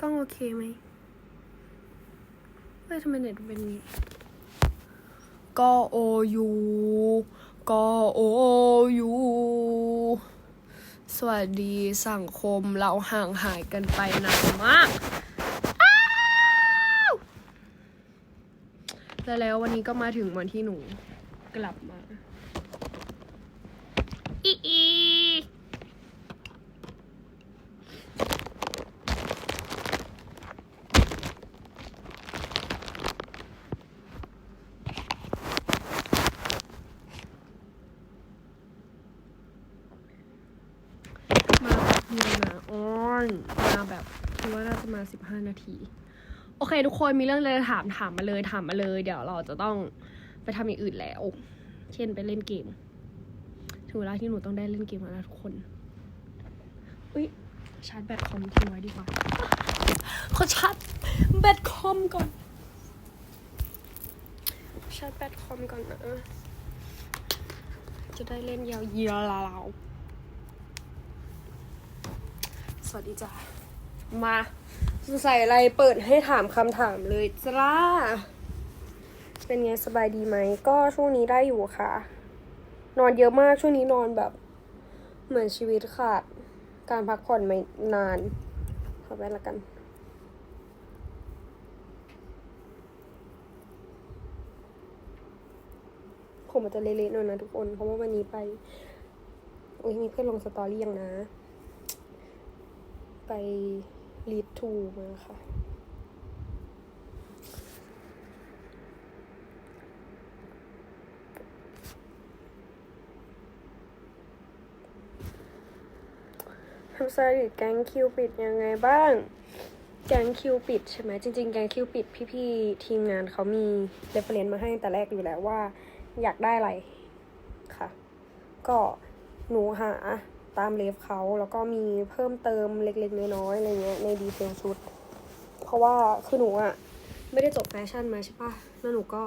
กล้องโอเคไหมเฮ้ยทำไมเน็ตเป็นย่างนี้ก็โอยูก็โอยูสวัสดีสังคมเราห่างหายกันไปนานมาก แล้วแล้ววันนี้ก็มาถึงวันที่หนูกลับมา อีอี มาแบบเดียวนะอ้อนมาแบบคิดว่าน่าจะมา สิบห้านาที โอเค ทุกคนมีเรื่องอะไรจะถามถามมาเลยถามมาเลย เดี๋ยวเราจะต้องไปทำอย่างอื่นแล้ว เช่นไปเล่นเกมถึงเวลาที่หนูต้องได้เล่นเกมแล้วนะทุกคนอุ้ยชาร์จแบตคอมทิ้งไว้ดีกว่าขอชาร์จแบตคอมก่อนชาร์จแบตคอมก่อนนะจะได้เล่นยาวๆสวัสดีจ้ามา สงสัยอะไรเปิดให้ถามคำถามเลยจ้า เป็นไงสบายดีไหม ก็ช่วงนี้ได้อยู่ค่ะ นอนเยอะมากช่วงนี้นอนแบบ เหมือนชีวิตขาด การพักผ่อนไม่นาน ขอไปละกันผมอาจจะเละๆหน่อยนะทุกคน เพราะว่าวันนี้ไป โอ้ยมีเพื่อนลงสตอรี่ยังนะ ไป ลีดทูมาค่ะ ทำสถิติแกงคิวปิดยังไงบ้าง แกงคิวปิดใช่ไหมจริง ๆ แกงคิวปิดพี่ๆทีมงานเขามีเรฟเฟรนซ์มาให้ตั้งแต่แรกอยู่แล้วว่า อยากได้อะไรค่ะ ก็หนูหา ตามเลฟเขาแล้วก็มีเพิ่มเติมเล็กๆน้อยๆอะไรเงี้ยในดีเทลชุด เพราะว่าคือหนูอะไม่ได้จบแฟชั่นมาใช่ปะแล้วหนูก็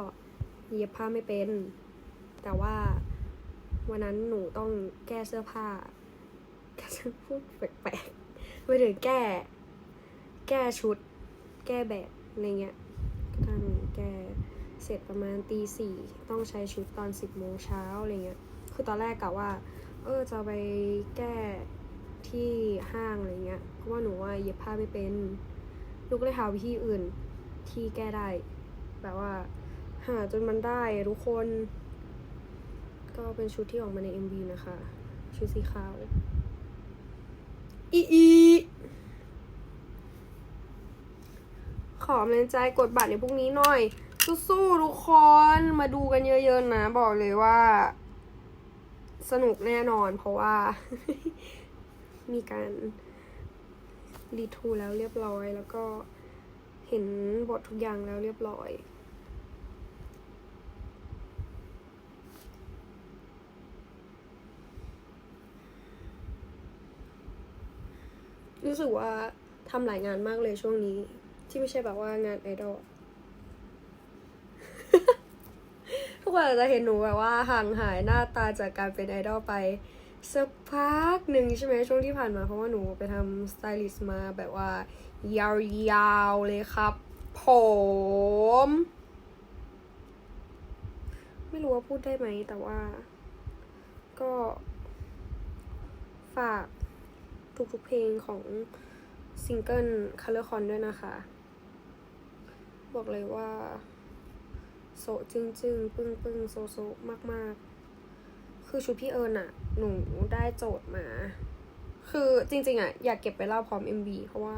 เย็บผ้าไม่เป็น แต่ว่าวันนั้นหนูต้องแก้เสื้อผ้าก็จะพูดแปลกๆไม่ถึงแก้ แก้ชุด แก้แบบอะไรเงี้ยก็ทำแก้เสร็จประมาณตีสี่ต้องใช้ชุดตอนสิบโมงเช้าอะไรเงี้ย คือตอนแรกกะว่า เออจะไปแก้ที่ห้างอะไรเงี้ยเพราะว่าหนูว่าเย็บผ้าไม่เป็นลูก็เลยหาวิธีอื่นที่แก้ได้ แบบว่า หาจนมันได้ทุกคน ก็เป็นชุดที่ออกมาใน MV นะคะ ชุดสีขาวอีอีขอกำลังใจกดบัตรในพรุ่งนี้หน่อย สู้ๆทุกคน มาดูกันเยอะๆนะ บอกเลยว่า สนุกแน่นอน เพราะว่า มีการรีทูแล้วเรียบร้อย แล้วก็เห็นบททุกอย่างแล้วเรียบร้อยรู้สึกว่าทำหลายงานมากเลยช่วงนี้ ที่ไม่ใช่แบบว่างานไอดอล ทุ กคนอาจจะเห็นหนูแบบว่าห่างหายหน้าตาจากการเป็นไอดอลไป สักพักหนึ่งใช่ไหมช่วงที่ผ่านมาเพราะว่าหนูไปทำสไตลิสต์มาแบบว่า ยาวๆเลยครับ ผม ไม่รู้ว่าพูดได้ไหมแต่ว่า ก็ ฝากทุกๆเพลงของซิงเกิล Color Con ด้วยนะคะ บอกเลยว่า โซจึงจึงปึ้งปึ้งโซโซมากมากคือชุดพี่เอิญอะหนูได้โจทย์มา คือจริง ๆอะอยากเก็บไปเล่าพร้อม MV เพราะว่า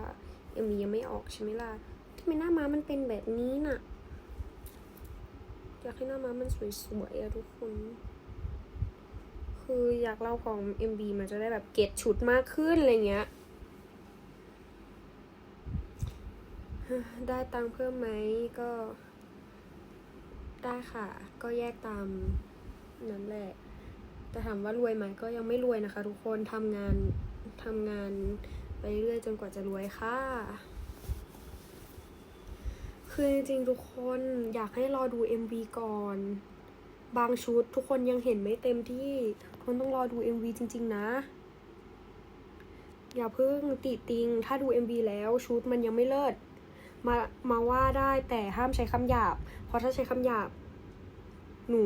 MV ยังไม่ออกใช่ไหมล่ะทำไมหน้าม้ามันเป็นแบบนี้น่ะ อยากให้หน้าม้ามันสวยๆอะทุกคน คืออยากเล่าของ MV มันจะได้แบบเก็ตชุดมากขึ้นอะไรเงี้ย ได้ตังค์เพิ่มไหมก็ ได้ค่ะ ก็แยกตามนั้นแหละแต่ถามว่ารวยไหมก็ยังไม่รวยนะคะ ทุกคนทำงานทำงานไปเรื่อยจนกว่าจะรวยค่ะ คือจริงๆทุกคนอยากให้รอดู MV ก่อน บางชุดทุกคนยังเห็นไม่เต็มที่คนต้องรอดู MV จริง ๆ นะ อย่าเพิ่งติติง ถ้าดู MV แล้วชุดมันยังไม่เลิศ มามาว่าได้แต่ห้ามใช้คำหยาบ เพราะถ้าใช้คำหยาบ หนู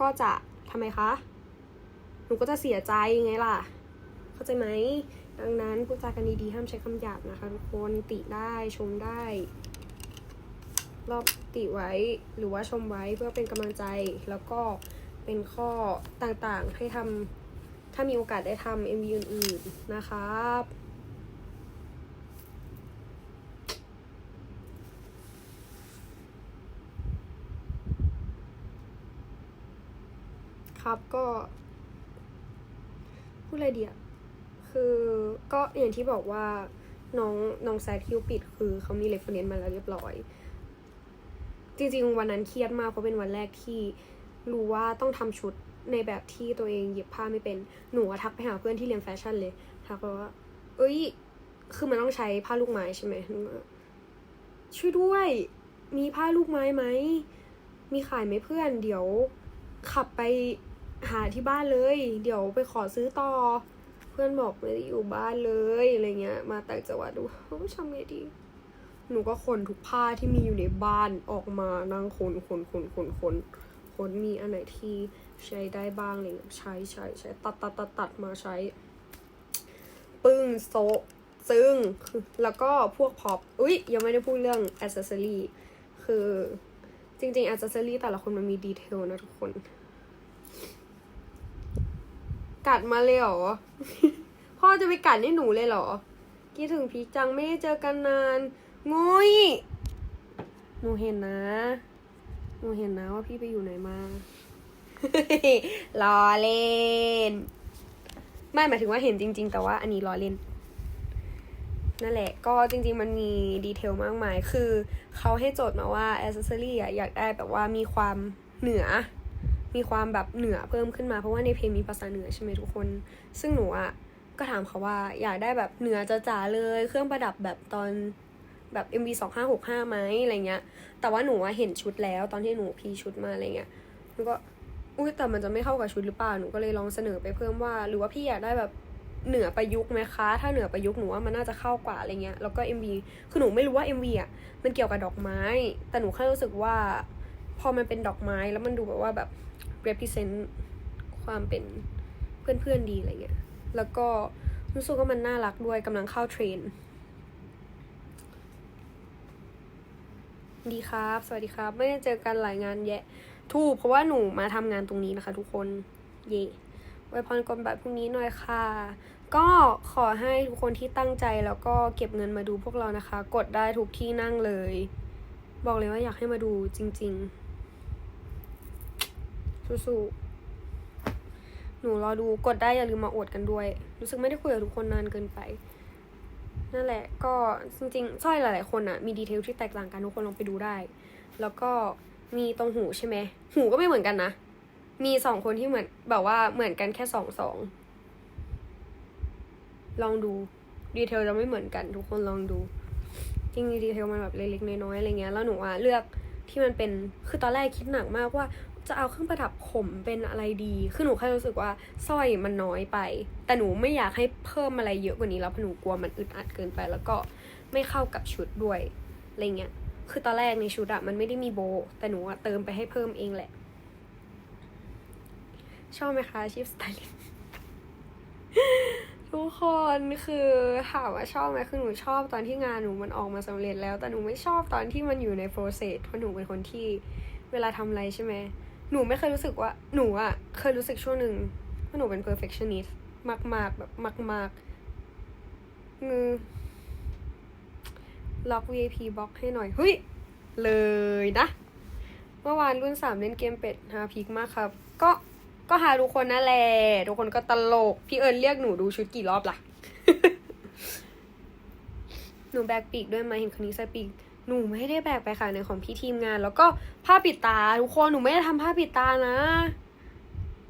ก็จะทำไมคะ หนูก็จะเสียใจไงล่ะ เข้าใจไหม ดังนั้นพูดจากันดีๆห้ามใช้คำหยาบนะคะทุกคนติได้ชมได้ รอบติไว้หรือว่าชมไว้เพื่อเป็นกำลังใจแล้วก็เป็นข้อต่างๆให้ทำถ้ามีโอกาสได้ทำ MV อื่นๆนะครับ ครับก็ พูดอะไรเดียคือก็อย่างที่บอกว่าน้องน้องแซดคิวปิดคือเขามีเรฟเฟรนซ์มาแล้วเรียบร้อย จริงๆ วันนั้นเครียดมากเพราะเป็นวันแรกที่รู้ว่าต้องทำชุดในแบบที่ตัวเองเย็บผ้าไม่เป็นหนูทักไปหาเพื่อนที่เรียนแฟชั่นเลยทักว่า เอ้ย คือมันต้องใช้ผ้าลูกไม้ใช่ไหมช่วยด้วย มีผ้าลูกไม้ไหมมีขายไหมเพื่อน เดี๋ยวขับไป หาที่บ้านเลย เดี๋ยวไปขอซื้อต่อ เพื่อนบอกไม่ได้อยู่บ้านเลยอะไรเงี้ย มาแต่างจังหวัดดูเฮ้ยทำไงดีหนูก็ขนทุกผ้าที่มีอยู่ในบ้านออกมานั่งขนขนขนขนขนขนมีอันไหนที่ใช้ได้บ้างอะไรเลยใช้ใช้ใช้ตัดตัดตัดตัดมาใช้ ปึ้งโซซึ่งแล้วก็พวกพอปอุ๊ยยังไม่ได้พูดเรื่องอ c เซ s ซอรี่คือจริงๆอ c เซ s ซอรี่แต่ละคนมันมีดีเทลนะทุกคน กัดมาเลยเหรอ พ่อจะไปกัดให้หนูเลยเหรอ คิดถึงพีจังไม่ได้เจอกันนาน งุย หนูเห็นนะ หนูเห็นนะว่าพี่ไปอยู่ไหนมา ล้อเล่น ไม่หมายถึงว่าเห็นจริง ๆ แต่ว่าอันนี้ล้อเล่น นั่นแหละ ก็จริง ๆ มันมีดีเทลมากมาย คือเขาให้โจทย์มาว่าอ c เซ s ซอรี่อยากได้แบบว่ามีความเหนือ มีความแบบเหนือเพิ่มขึ้นมาเพราะว่าในเพลงมีภาษาเหนือใช่ไหมทุกคน ซึ่งหนูอะก็ถามเขาว่าอยากได้แบบเหนือจ๋าเลย เครื่องประดับแบบตอนแบบ MV สองห้าหกห้าไหมอะไรเงี้ย แต่ว่าหนูอะเห็นชุดแล้วตอนที่หนูพีชุดมาอะไรเงี้ยหนูก็อุ้ยแต่มันจะไม่เข้ากับชุดหรือเปล่าหนูก็เลยลองเสนอไปเพิ่มว่า หรือว่าพี่อยากได้แบบเหนือประยุกต์ไหมคะ ถ้าเหนือประยุกต์หนูว่ามันน่าจะเข้ากว่าอะไรเงี้ย แล้วก็ MV คือหนูไม่รู้ว่า MV อะมันเกี่ยวกับดอกไม้ แต่หนูแค่รู้สึกว่า พอมันเป็นดอกไม้แล้วมันดูแบบว่าแบบ represent ความเป็นเพื่อนๆดีอะไรเงี้ย แล้วก็รู้สึกว่ามันน่ารักด้วยกำลังเข้าเทรนด์ดีครับ สวัสดีครับ ไม่ได้เจอกันหลายงานแยะ ถูกเพราะว่าหนูมาทำงานตรงนี้นะคะทุกคน เย่ไว้พรกลบัตรพรุ่งนี้หน่อยค่ะ ก็ขอให้ทุกคนที่ตั้งใจแล้วก็เก็บเงินมาดูพวกเรานะคะ กดได้ทุกที่นั่งเลย บอกเลยว่าอยากให้มาดูจริง ๆ สู้ๆหนูรอดูกดได้อย่าลืมมาอวดกันด้วย รู้สึกไม่ได้คุยกับทุกคนนานเกินไปนั่นแหละก็จริงๆสร้อยหลายๆคนอะมีดีเทลที่แตกต่างกันทุกคนลองไปดูได้ แล้วก็มีตรงหูใช่ไหมหูก็ไม่เหมือนกันนะ มีสองคนที่เหมือนแบบว่าเหมือนกันแค่สองสองลองดูดีเทลจะไม่เหมือนกัน ทุกคนลองดู จริงดีเทลมันแบบเล็กๆน้อยๆอะไรเงี้ยแล้วหนูอะเลือกที่มันเป็นคือตอนแรกคิดหนักมากว่า จะเอาเครื่องประดับผมเป็นอะไรดี คือหนูแค่รู้สึกว่าสร้อยมันน้อยไป แต่หนูไม่อยากให้เพิ่มอะไรเยอะกว่านี้แล้วเพราะหนูกลัวมันอึดอัดเกินไป แล้วก็ไม่เข้ากับชุดด้วย อะไรเงี้ย คือตอนแรกในชุดอะมันไม่ได้มีโบ แต่หนูอะเติมไปให้เพิ่มเองแหละ ชอบไหมคะชีพสไตลิสต์ทุกคนคือถามว่าชอบไหมคือหนูชอบตอนที่งานหนูมันออกมาสำเร็จแล้ว แต่หนูไม่ชอบตอนที่มันอยู่ใน process เพราะหนูเป็นคนที่เวลาทำอะไรใช่ไหม หนูไม่เคยรู้สึกว่า หนูอะเคยรู้สึกช่วงหนึ่งว่าหนูเป็น perfectionist มากมากๆแบบมากมากๆงือล็อก VIP บล็อกให้หน่อยเฮ้ย เลยนะ เมื่อวานรุ่นสามเล่นเกมเป็ดฮาพีคมากครับ ก็ก็หาทุกคนนั่นแหละทุกคนก็ตลก พี่เอิญเรียกหนูดูชุดกี่รอบล่ะ หนูแบกปีกด้วยไหมเห็นคนนี้ใส่ปีก หนูไม่ได้แบกไปค่ะในของพี่ทีมงาน แล้วก็ผ้าปิดตาทุกคนหนูไม่ได้ทำผ้าปิดตานะ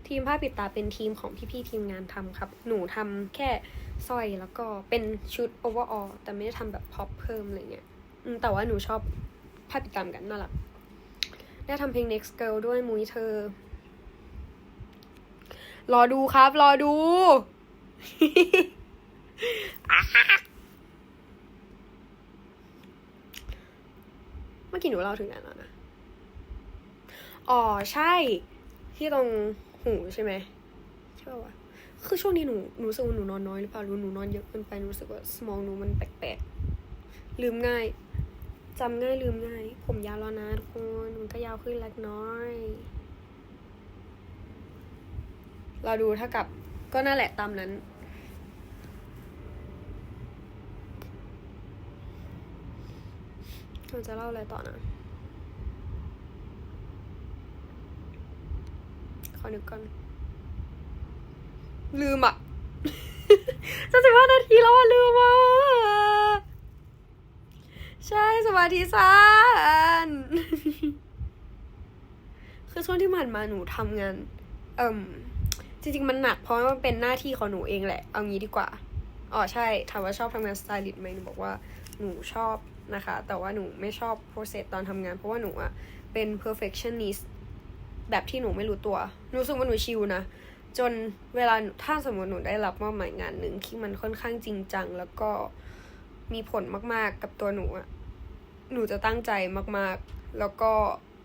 ทีมผ้าปิดตาเป็นทีมของพี่ๆทีมงานทำครับ หนูทำแค่สร้อยแล้วก็เป็นชุด overall แต่ไม่ได้ทำแบบพ็อปเพิ่มอะไรเงี้ยแต่ว่าหนูชอบผ้าปิดตามกันน่ารักได้ทำเพลง next girl ด้วยมุ้ยเธอ รอดูครับ รอดู เมื่อกี้หนูเล่าถึงไหนแล้วนะ อ๋อใช่ ที่ตรงหูใช่ไหมใช่ป่าวะคือช่วงนี้หนูหนูรู้สึกว่าหนูนอนน้อยหรือเปล่าหรือหนูนอนเยอะเกินไปหนูรู้สึกว่าสมองหนูมันแปลกๆลืมง่ายจำง่ายลืมง่าย ผมยาวแล้วนะทุกคนมันก็ยาวขึ้นเล็กน้อย เราดูเท่ากับก็นั่นแหละตามนั้น เราจะเล่าอะไรต่อนะ ขอนึกก่อน ลืมอะจะสิบห้านาทีแล้วอะลืมอะใช่สมาธิสั้นคือช่วงที่ผ่านมาหนูทำงาน เอ่มจริงๆมันหนักเพราะว่ามันเป็นหน้าที่ของหนูเองแหละ เอางี้ดีกว่า อ๋อใช่ ถามว่าชอบทำงานสไตลิสต์ไหมหนูบอกว่าหนูชอบ นะคะ แต่ว่าหนูไม่ชอบ process ตอนทำงาน เพราะว่าหนูอะเป็น perfectionist แบบที่หนูไม่รู้ตัว หนูรู้สึกว่าหนูชิลนะ จนเวลาถ้าสมมติหนูได้รับมอบหมายงานหนึ่งที่มันค่อนข้างจริงจัง แล้วก็มีผลมากๆกับตัวหนูอะหนูจะตั้งใจมากๆ แล้วก็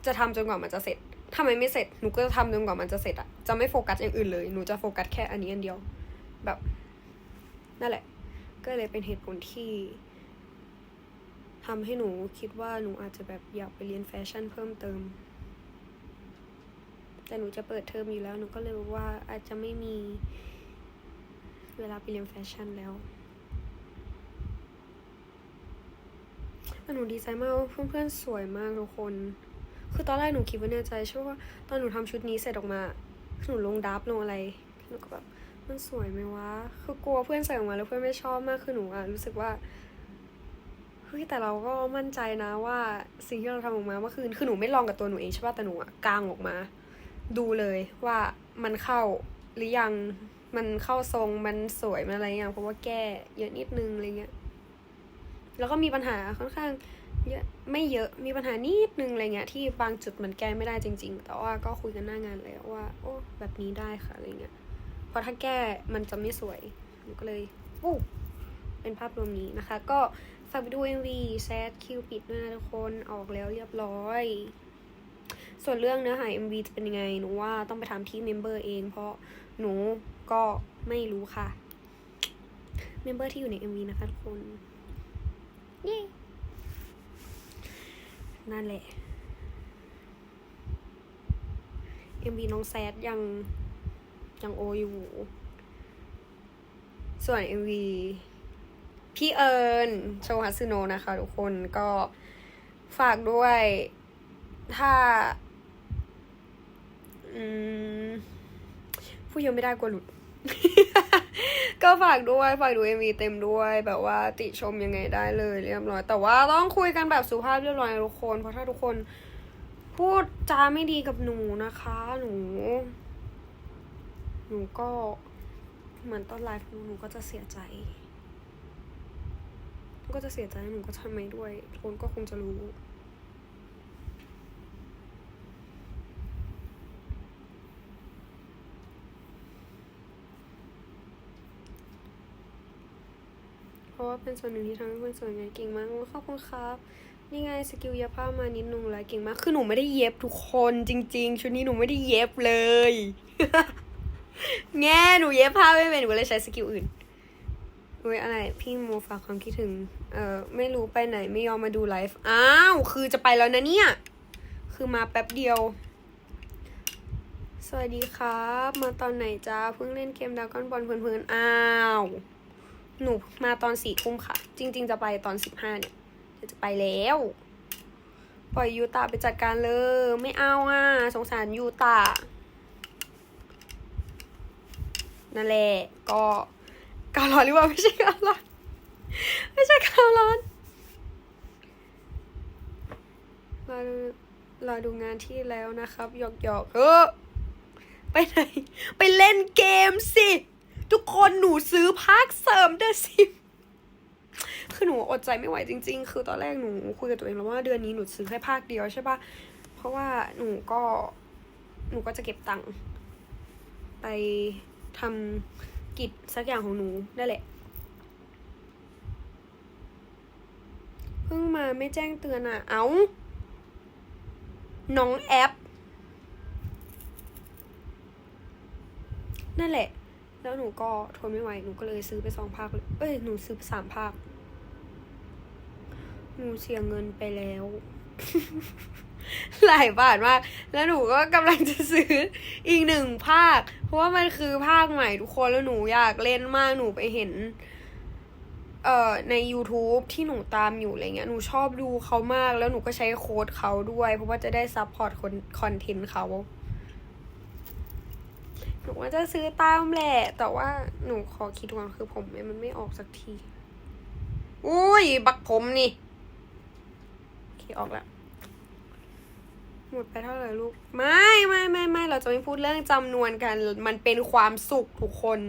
จะทำจนกว่ามันจะเสร็จถ้ามันไม่เสร็จ หนูก็จะทำจนกว่ามันจะเสร็จอะจะไม่โฟกัสอย่างอื่นเลย หนูจะโฟกัสแค่อันนี้อันเดียว แบบ นั่นแหละ ก็เลยเป็นเหตุผลที่ ทำให้หนูคิดว่าหนูอาจจะแบบอยากไปเรียนแฟชั่นเพิ่มเติม แต่หนูจะเปิดเทอมอยู่แล้วหนูก็เลยบอกว่าอาจจะไม่มีเวลาไปเรียนแฟชั่นแล้วหนูดีใจมากว่าเพื่อนๆสวยมากทุกคน คือตอนแรกหนูคิดไว้ในใจใช่ว่าตอนหนูทำชุดนี้เสร็จออกมา หนูลงดับลงอะไรหนูก็แบบมันสวยไหมวะ คือกลัวเพื่อนใส่ออกมาแล้วเพื่อนไม่ชอบมาก คือหนูอะรู้สึกว่า ฮ้ยแต่เราก็มั่นใจนะว่าสิ่งที่เราทำออกมาเมื่อคืนคือหนูไม่ลองกับตัวหนูเองใช่ป่ะแต่หนูอะกางออกมา ดูเลยว่ามันเข้าหรือยังมันเข้าทรงมันสวยมันอะไรอย่างเพราะว่าแก้เยอะนิดนึงอะไรเงี้ยแล้วก็มีปัญหาค่อนข้างเยอะไม่เยอะมีปัญหานิดนึงอะไรเงี้ยที่บางจุดมันแก้ไม่ได้จริง ๆ แต่ว่าก็คุยกันหน้างานแล้วว่า โอ้แบบนี้ได้ค่ะอะไรเงี้ยเพราะถ้าแก้มันจะไม่สวยหนูก็เลยโอ้เป็นภาพรวมนี้นะคะ ก็ ฝากไปดู MV แซดคิวปิดด้วยนะทุกคนออกแล้วเรียบร้อย ส่วนเรื่องเนื้อหา MV จะเป็นยังไง หนูว่าต้องไปถามที่เมมเบอร์เอง เพราะหนูก็ไม่รู้ค่ะ เมมเบอร์ที่อยู่ใน MV นะคะทุกคนเย้นั่นแหละ MV น้องแซดยังยังโออยู่ ส่วน MV พี่เอิญโชฮัตสึโนะนะคะ ทุกคนก็ฝากด้วย ถ้า อืมพูดยอะไม่ได้กลัวหลุด ก็ฝากด้วย ฝากดู MV เต็มด้วย แบบว่าติชมยังไงได้เลยเรียบร้อย แต่ว่าต้องคุยกันแบบสุภาพเรียบร้อยทุกคน เพราะถ้าทุกคนพูดจาไม่ดีกับหนูนะคะ หนู หนูก็เหมือนต้นไลฟ์หนูก็จะเสียใจ ก็จะเสียใจหนูก็ทำไม่ด้วยทุกคนก็คงจะรู้ เพราะว่าเป็นส่วนหนึ่งที่ทำให้เพื่อนสวยไงเก่งมากขอบคุณครับนี่ไงสกิลเย็บผ้ามานิดนึงแล้วเก่งมาก คือหนูไม่ได้เย็บทุกคนจริง ๆ ชุดนี้หนูไม่ได้เย็บเลย แง่หนูเย็บผ้าไม่เป็นหนูเลยใช้สกิลอื่น อุ้ยอะไร พี่โมฝากความคิดถึง เออไม่รู้ไปไหนไม่ยอมมาดูไลฟ์ อ้าว คือจะไปแล้วนะเนี่ย คือมาแป๊บเดียว สวัสดีครับ มาตอนไหนจ้าเพิ่งเล่นเกมดากอนบอลเพลินๆ อ้าว หนูมาตอนสี่ทุ่มค่ะ จริง ๆ จะไปตอนสิบห้าเนี่ยจะไปแล้ว ปล่อยยูตาไปจัดการเลย ไม่เอาอะ สงสารยูตานั่นแหละ ก็ กาวร้อนหรือเปล่าไม่ใช่กาวร้อนไม่ใช่กาวร้อนรอดูรอดูงานที่แล้วนะครับหยอกหยอกเออไปไหน ไปเล่นเกมสิ ทุกคนหนูซื้อภาคเสริมเดอะซิมคือหนูอดใจไม่ไหวจริง ๆ คือตอนแรกหนูคุยกับตัวเองแล้วว่าเดือนนี้หนูซื้อแค่ภาคเดียวใช่ปะเพราะว่าหนูก็หนูก็จะเก็บตังค์ไปทำ กิจสักอย่างของหนูนั่นแหละ เพิ่งมาไม่แจ้งเตือนอะ เอา้า น้องแอป นั่นแหละ แล้วหนูก็ทนไม่ไหว หนูก็เลยซื้อไปสองภาคเลยเอ้ย หนูซื้อไปสามภาค หนูเสียเงินไปแล้ว หลายบาทมาก แล้วหนูก็กำลังจะซื้ออีกหนึ่งภาค เพราะว่ามันคือภาคใหม่ทุกคนแล้วหนูอยากเล่นมากหนูไปเห็น เอ่อใน YouTube ที่หนูตามอยู่อะไรเงี้ยหนูชอบดูเขามาก แล้วหนูก็ใช้โค้ดเขาด้วย เพราะว่าจะได้ซัพพอร์ตคนคอนเทนต์เขาหนูว่าจะซื้อตามแหละ แต่ว่าหนูขอคิดก่อนคือผมมันไม่ออกสักที อุ้ย บักผมนี่ โอเค ออกแล้ว หมดไปเท่าไหร่ลูก ไม่ไม่ไม่ไม่เราจะไม่พูดเรื่องจำนวนกัน มันเป็นความสุขทุกคน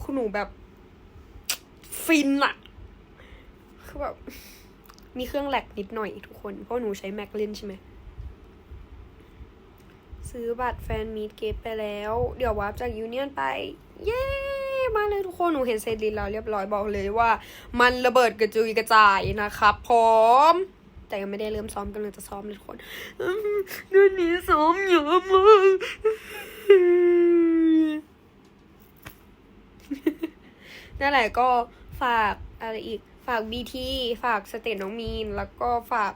คุณหนูแบบ ฟินอะคือแบบมีเครื่องแลกนิดหน่อยทุกคน เพราะหนูใช้แม็กลินใช่ไหมซื้อบัตรแฟนมีดเกตไปแล้ว เดี๋ยววาร์ปจากยูเนียนไป เย้มาเลยทุกคน หนูเห็นเซตลินแล้วเรียบร้อยบอกเลยว่า มันระเบิดกระจุยกระจายนะครับพร้อม แต่ยังไม่ได้เริ่มซ้อมกำลังจะซ้อมเลยทุกคนเดือนนี้ซ้อมเยอะมากนั่นแหละก็ฝากอะไรอีกฝากบีทีฝากสเตทน้องมีน แล้วก็ฝาก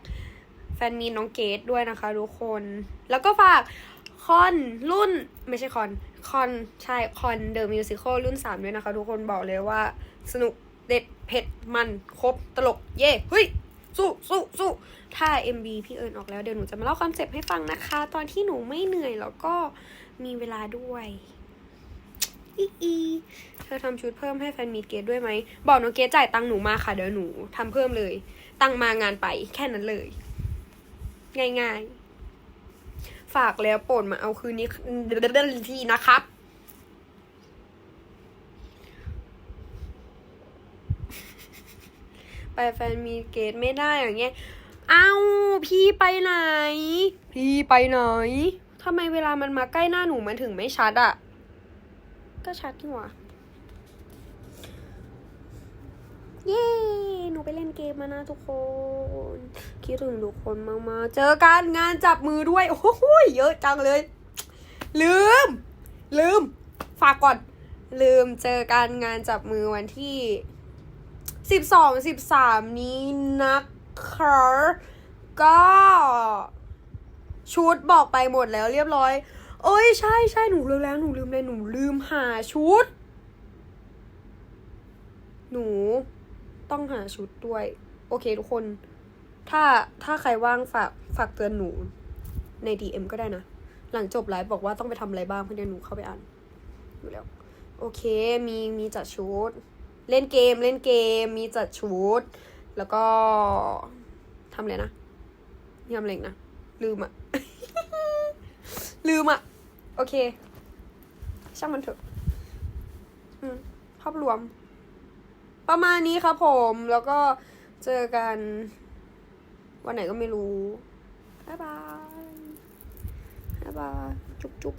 แฟนมีนน้องเกดด้วยนะคะทุกคน แล้วก็ฝากคอนรุ่นไม่ใช่คอนคอนใช่คอนเดอะมิวสิควลรุ่น 3 ด้วยนะคะ ทุกคนบอกเลยว่าสนุกเด็ดเผ็ดมันครบตลกเย่เฮ้ย สู้สู้สู้ถ้า MV พี่เอิญออกแล้วเดี๋ยวหนูจะมาเล่าคอนเซปต์ให้ฟังนะคะ ตอนที่หนูไม่เหนื่อยแล้วก็มีเวลาด้วยอีอีเธอทำชุดเพิ่มให้แฟนมีดเกตด้วยไหม บอกน้องเกตจ่ายตังหนูมาค่ะ เดี๋ยวหนูทำเพิ่มเลย ตังมางานไปแค่นั้นเลย ง่ายๆ ฝากแล้วโปรดมาเอาคืนนี้ที่นะครับ ไปแฟนมีดเกตไม่ได้อย่างเงี้ยเอ้าพี่ไปไหน พี่ไปไหนทำไมเวลามันมาใกล้หน้าหนูมันถึงไม่ชัดอะก็ชัดที่หว่าเย้ หนูไปเล่นเกมมานะทุกคน คิดถึงทุกคนมากๆ เจอกันงานจับมือด้วย โอ้โหเยอะจังเลย ลืม ลืม ฝากก่อน ลืมเจอกันงานจับมือวันที่ สิบสองสิบสามนี้นะคะก็ชุดบอกไปหมดแล้วเรียบร้อย เอ้ยใช่ใช่หนูลืมแล้วหนูลืมเลยหนูลืมหาชุด หนูต้องหาชุดด้วย โอเคทุกคน ถ้าถ้าใครว่างฝากฝากเตือนหนูใน DM ก็ได้นะ หลังจบไลฟ์บอกว่าต้องไปทำอะไรบ้างเพื่อเดี๋ยวหนูเข้าไปอ่านอยู่แล้ว โอเคมีมีจัดชุด เล่นเกมเล่นเกมมีจัดชุด แล้วก็ทำอะไรนะมีทำอะไรอีกนะ ลืมอะ ลืมอะโอเค ช่างมันเถอะอืมภาพรวม ประมาณนี้ครับผมแล้วก็เจอกัน วันไหนก็ไม่รู้ บ๊ายบาย บ๊ายบาย จุ๊บจุ๊บ